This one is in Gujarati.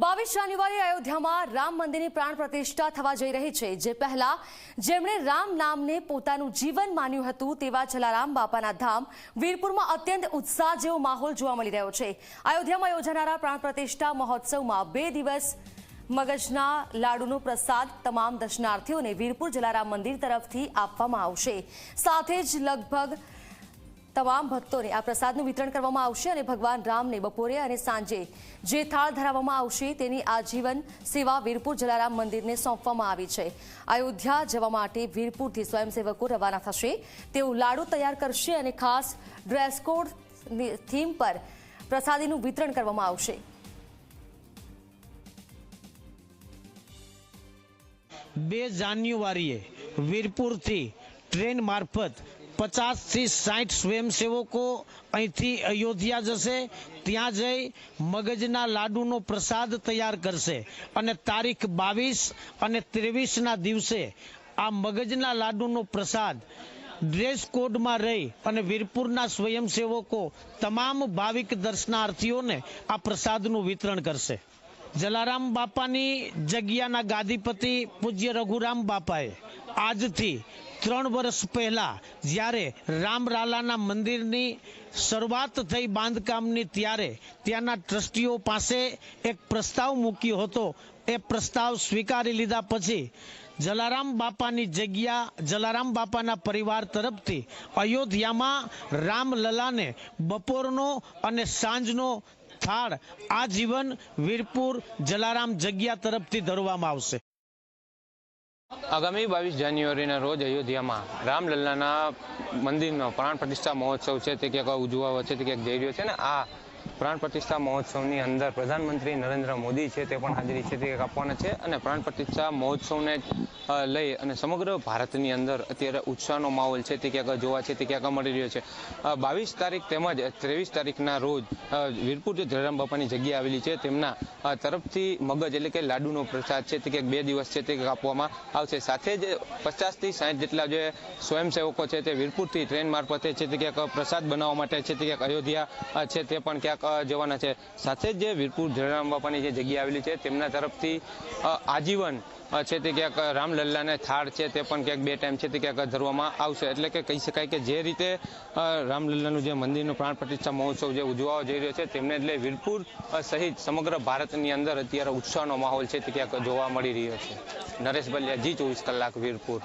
બાવીસ જાન્યુઆરી અયોધ્યામાં રામ મંદિરની પ્રાણ પ્રતિષ્ઠા થવા જઈ રહી છે, જે પહેલા જેમણે રામ નામને પોતાનું જીવન માન્યું હતું તેવા જલારામ બાપાના ધામ વીરપુરમાં અત્યંત ઉત્સાહ જેવો માહોલ જોવા મળી રહ્યો છે. અયોધ્યામાં યોજાનારા પ્રાણ પ્રતિષ્ઠા મહોત્સવમાં બે દિવસ મગજના લાડુનો પ્રસાદ તમામ દર્શનાર્થીઓને વીરપુર જલારામ મંદિર તરફથી આપવામાં આવશે. સાથે જ લગભગ તમામ ભક્તોને આ પ્રસાદનું વિતરણ કરવામાં આવશે અને ભગવાન રામને બપોરે અને સાંજે જે થાળ ધરાવવામાં આવશે તેની આજીવન સેવા વીરપુર જલારામ મંદિરને સોંપવામાં આવી છે. અયોધ્યા જવા માટે વીરપુરથી સ્વયંસેવકો રવાના થશે. તેઓ લાડુ તૈયાર કરશે અને ખાસ ડ્રેસ કોડ થીમ પર પ્રસાદીનું વિતરણ કરવામાં આવશે. બે જાન્યુઆરીએ વીરપુરથી ટ્રેન મારફત પચાસથી સાઠ સ્વયંસેવકો અહીંથી અયોધ્યા જશે ત્યાં જઈ મગજના લાડુનો પ્રસાદ તૈયાર કરશે અને તારીખ બાવીસ અને ત્રેવીસના દિવસે આ મગજના લાડુનો પ્રસાદ ડ્રેસ કોડમાં રહી અને વીરપુરના સ્વયંસેવકો તમામ ભાવિક દર્શનાર્થીઓને આ પ્રસાદનું વિતરણ કરશે જલારામ બાપાની જગ્યાના ગાદીપતિ પૂજ્ય રઘુરામ બાપાએ આજથી ત્રણ વર્ષ પહેલાં જ્યારે રામરાલાના મંદિરની શરૂઆત થઈ બાંધકામની ત્યારે ત્યાંના ટ્રસ્ટીઓ પાસે એક પ્રસ્તાવ મૂક્યો હતો. એ પ્રસ્તાવ સ્વીકારી લીધા પછી જલારામ બાપાની જગ્યા, જલારામ બાપાના પરિવાર તરફથી અયોધ્યામાં રામલલાને બપોરનો અને સાંજનો થાળ આજીવન વીરપુર જલારામ જગ્યા તરફથી ધરવામાં આવશે. આગામી બાવીસ જાન્યુઆરીના રોજ અયોધ્યામાં રામલલ્લાના મંદિરનો પ્રાણ પ્રતિષ્ઠા મહોત્સવ છે, તે ક્યાંક ઉજવવા છે, તે ક્યાંક જઈ રહ્યો છે ને આ પ્રાણ પ્રતિષ્ઠા મહોત્સવની અંદર પ્રધાનમંત્રી નરેન્દ્ર મોદી છે તે પણ હાજરી છે તે આપવાના છે અને પ્રાણ પ્રતિષ્ઠા મહોત્સવને લઈ અને સમગ્ર ભારતની અંદર અત્યારે ઉત્સાહનો માહોલ છે તે ક્યાંક જોવા છે તે ક્યાંક મળી રહ્યો છે બાવીસ તારીખ તેમજ ત્રેવીસ તારીખના રોજ વીરપુર જે જલારામ બાપાની જગ્યા આવેલી છે તેમના તરફથી મગજ એટલે કે લાડુનો પ્રસાદ છે તે ક્યાંક બે દિવસ છે તે આપવામાં આવશે સાથે જ પચાસથી સાઠ જેટલા જે સ્વયંસેવકો છે તે વીરપુરથી ટ્રેન મારફતે છે તે ક્યાંક પ્રસાદ બનાવવા માટે છે તે ક્યાંક અયોધ્યા છે તે પણ ક્યાંક જવાના છે. સાથે જ જે વીરપુર જલારામ બાપાની જે જગ્યા આવેલી છે, તેમના તરફથી આજીવન છે તે ક્યાંક રામલલ્લાને થાળ છે તે પણ ક્યાંક બે ટાઈમ છે તે ક્યાંક ધરવામાં આવશે. એટલે કે કહી શકાય કે જે રીતે રામલલ્લાનું જે મંદિરનું પ્રાણ પ્રતિષ્ઠા મહોત્સવ જે ઉજવવા જઈ રહ્યો છે, તેમને એટલે વીરપુર સહિત સમગ્ર ભારતની અંદર અત્યારે ઉત્સાહનો માહોલ છે તે ક્યાંક જોવા મળી રહ્યો છે. નરેશ બલિયા, જી ચોવીસ કલાક વીરપુર.